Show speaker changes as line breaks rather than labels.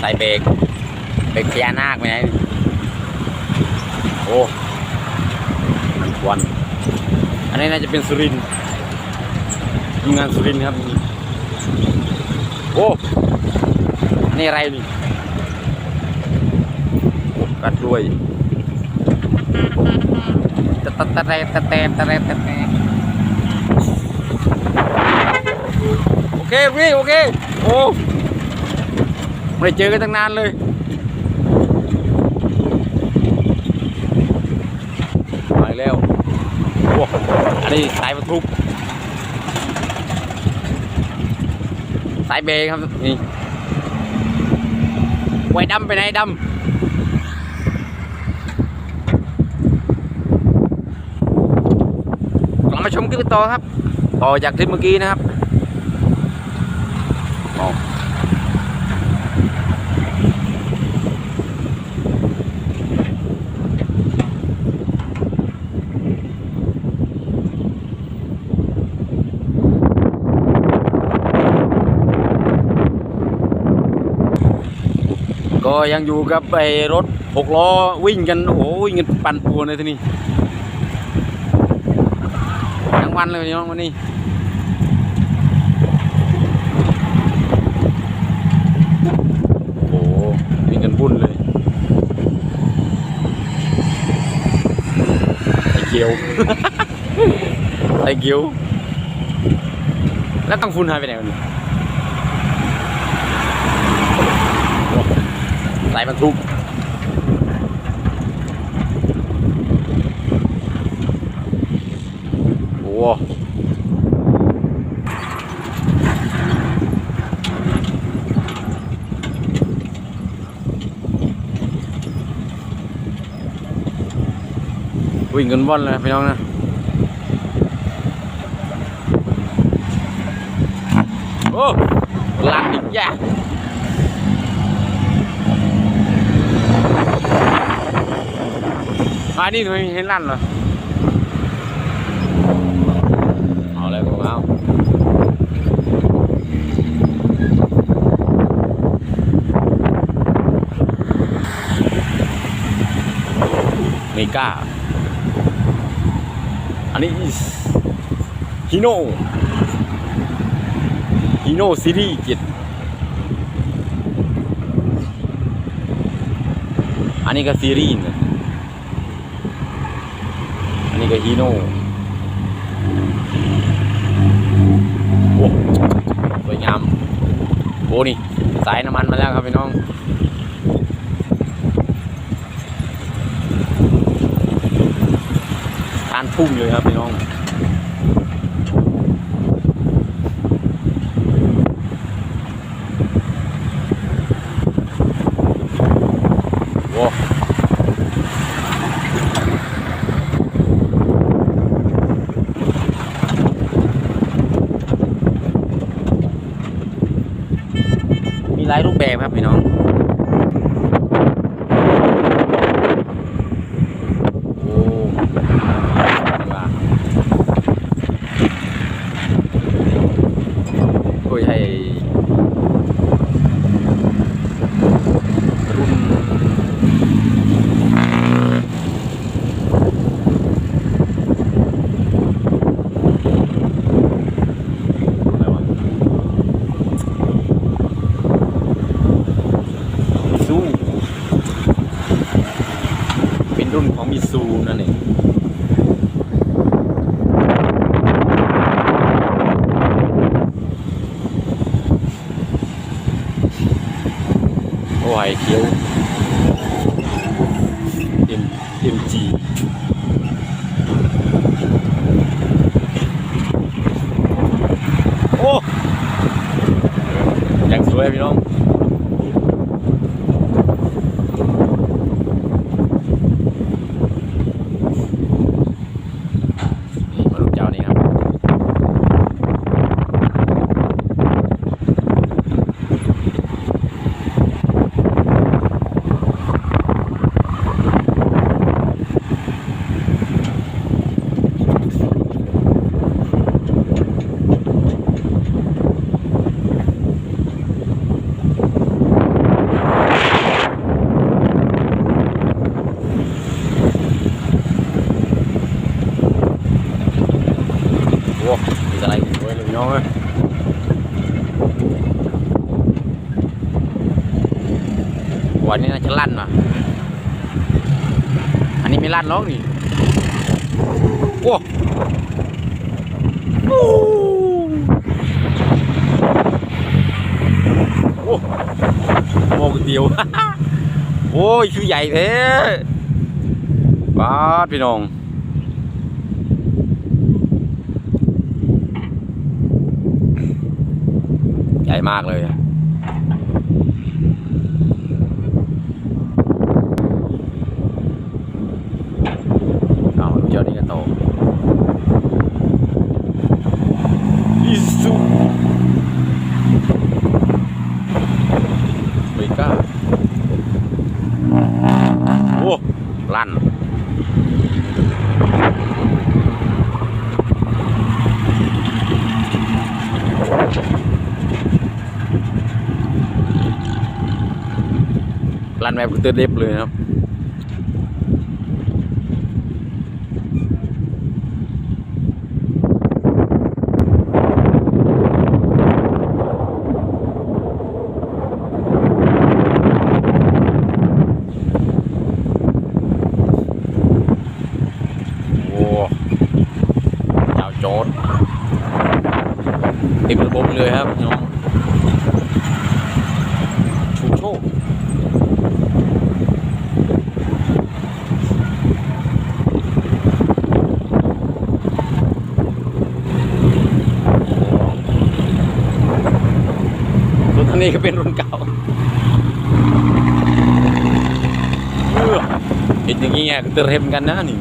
สายเบรกเบรกพญานาคไปไหนโอ้มันควันอันนี้น่าจะเป็นสุรินทร์ทีมงานสุรินครับ โอ้อันนี่อะไรนี่กัดด้วยตะตะตะเรตะเตตะเรตะเตโอเคพี่โอเค โอ้ ไม่ได้เจอกันตั้งนานเลย มาอีกแล้วโอ้อันนี้สายบรรทุก สายเบรกครับ นี่ไว้ดำไปไหนดำกลับมาชมคลิปต่อครับ ต่อจากคลิปเมื่อกี้นะครับ ก็ยังอยู่กับไอ้รถหกล้อวิ่งกันโอ้โหวิ่งกันปั่นป่วนเลยทีนี้ทั้งวันเลยน้องวันนี้โอ้โหวิ่งกันบุ่นเลยไอ้เกียวไอ้เกียวแล้วต้องฟุนหายไปไหนวะนี่โอ้ สายบรรทุกโอ้วิ่งกันว่อนเลยพี่น้องนะโอ้ลังอีกอย่าง อันนี้ไม่เห็นลั่นเหรอเอาเลยพวกเอาไม่กล้าอันนี้ฮิโน่ฮีโน่ซีรีส์เจ็ดอันนี้ก็ซีรีส์นะ นนี้ก็ฮีโน่โอ้สวยงามโอ้นี่สายน้ำมันมาแล้วครับพี่น้องการพุ่งเลยครับพี่น้อง หลายรูปแบบครับพี่น้องโอ้ว่าโอ้ยให้รุ่น อะไรวะมิซูเป็นรุ่นของมิ ซูนั่นเองโอ้ยเขียวเอ็มเอ็มจีโอ้ยังสวยพี่น้อง นี่มาลูกเจ้านี่ครับ โวั นี้น่าจะลั่นว่ะ อันนี้ไม่ลั่นหรอกนี่โอ้โอ้โอ้โมกเดียว โอ้ย คือใหญ่แท้บ้าพี่น้องใหญ่มากเลยอะเอาเจ้านี่ก็โตอิสุไม่กล้าโอ้ลั่น ลั่นแบบเตือนเล็บเลยครับโอ้เจ้าโจดติดระบบเลยครับน้องชูโชค รถคั นี้ก็เป็นรุ่นเก่าเออเห็นอย่างเงี้ยก็เตรียมกันนะนี่